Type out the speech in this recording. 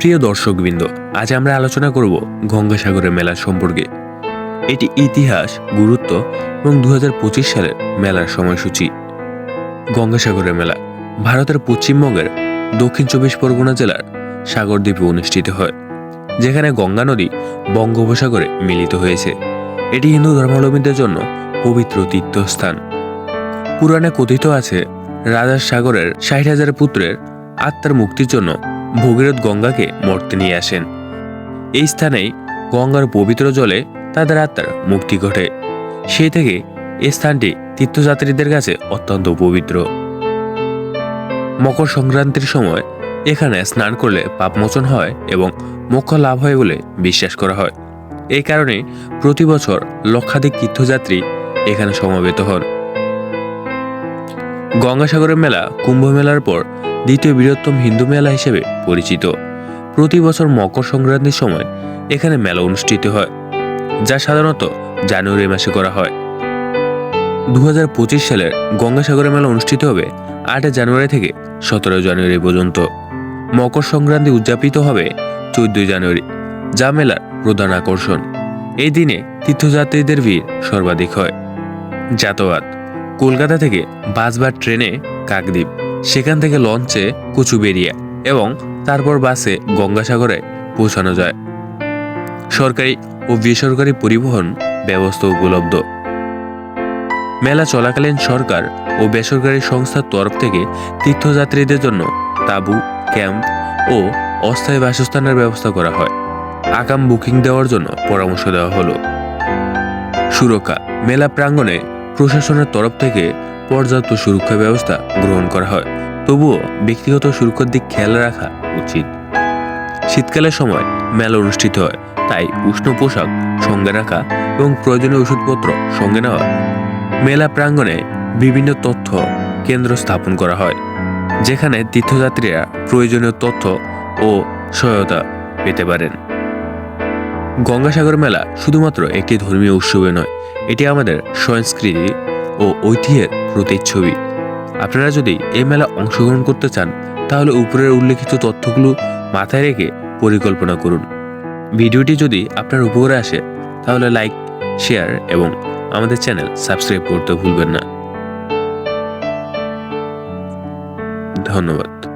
প্রিয় দর্শকবৃন্দ, আজ আমরা আলোচনা করব গঙ্গাসাগরের মেলা সম্পর্কে। এটি ইতিহাস, গুরুত্ব এবং দু হাজার পঁচিশ সালের মেলার সময়সূচি। গঙ্গাসাগরের মেলা ভারতের পশ্চিমবঙ্গের দক্ষিণ চব্বিশ পরগনা জেলার সাগরদ্বীপে অনুষ্ঠিত হয়, যেখানে গঙ্গা নদী বঙ্গোপসাগরে মিলিত হয়েছে। এটি হিন্দু ধর্মাবলম্বীদের জন্য পবিত্র তীর্থস্থান। পুরাণে কথিত আছে, রাজার সাগরের ষাট হাজার পুত্রের আত্মার মুক্তির জন্য ভগীরথ গঙ্গাকে মর্তে নিয়ে আসেন। এই স্থানেই গঙ্গার পবিত্র জলে তাদের আত্মার মুক্তি ঘটে। সেই থেকে এই স্থানটি তীর্থযাত্রীদের কাছে অত্যন্ত পবিত্র। মকর সংক্রান্তির সময় এখানে স্নান করলে পাপমোচন হয় এবং মোক্ষ লাভ হয় বলে বিশ্বাস করা হয়। এই কারণে প্রতি বছর লক্ষাধিক তীর্থযাত্রী এখানে সমবেত হন। গঙ্গাসাগরের মেলা কুম্ভ মেলার পর দ্বিতীয় বৃহত্তম হিন্দু মেলা হিসেবে পরিচিত। প্রতি বছর মকর সংক্রান্তির সময় এখানে মেলা অনুষ্ঠিত হয়, যা সাধারণত জানুয়ারি মাসে করা হয়। দু হাজার পঁচিশ সালের গঙ্গাসাগরের মেলা অনুষ্ঠিত হবে আটই জানুয়ারি থেকে সতেরো জানুয়ারি পর্যন্ত। মকর সংক্রান্তি উদযাপিত হবে চোদ্দই জানুয়ারি, যা মেলার প্রধান আকর্ষণ। এই দিনে তীর্থযাত্রীদের ভিড় সর্বাধিক হয়। যাতায়াত কলকাতা থেকে বাস বা ট্রেনে কাকদ্বীপ। সেখান থেকে লঞ্চে কুচুবেরিয়া এবং তারপর বাসে গঙ্গাসাগরে পৌঁছানো যায়। সরকারি ও বেসরকারি পরিবহন ব্যবস্থা উপলব্ধ। মেলা চলাকালীন সরকার ও বেসরকারি সংস্থার তরফ থেকে তীর্থযাত্রীদের জন্য তাঁবু, ক্যাম্প ও অস্থায়ী বাসস্থানের ব্যবস্থা করা হয়। আগাম বুকিং দেওয়ার জন্য পরামর্শ দেওয়া হলো। সুরক্ষা, মেলা প্রাঙ্গণে প্রশাসনের তরফ থেকে পর্যাপ্ত সুরক্ষা ব্যবস্থা গ্রহণ করা হয়। তবুও ব্যক্তিগত সুরক্ষার দিক খেয়াল রাখা উচিত। শীতকালের সময় মেলা অনুষ্ঠিত হয়, তাই উষ্ণ পোশাক সঙ্গে রাখা এবং প্রয়োজনীয় ওষুধপত্র সঙ্গে নেওয়া। মেলা প্রাঙ্গণে বিভিন্ন তথ্য কেন্দ্র স্থাপন করা হয়, যেখানে তীর্থযাত্রীরা প্রয়োজনীয় তথ্য ও সহায়তা পেতে পারেন। গঙ্গাসাগর মেলা শুধুমাত্র একটি ধর্মীয় উৎসবে নয়, এটি আমাদের সংস্কৃতি ও ঐতিহ্যের প্রতিচ্ছবি। আপনারা যদি এই মেলা অংশগ্রহণ করতে চান, তাহলে উপরের উল্লেখিত তথ্যগুলো মাথায় রেখে পরিকল্পনা করুন। ভিডিওটি যদি আপনার উপকারে আসে, তাহলে লাইক, শেয়ার এবং আমাদের চ্যানেল সাবস্ক্রাইব করতে ভুলবেন না। ধন্যবাদ।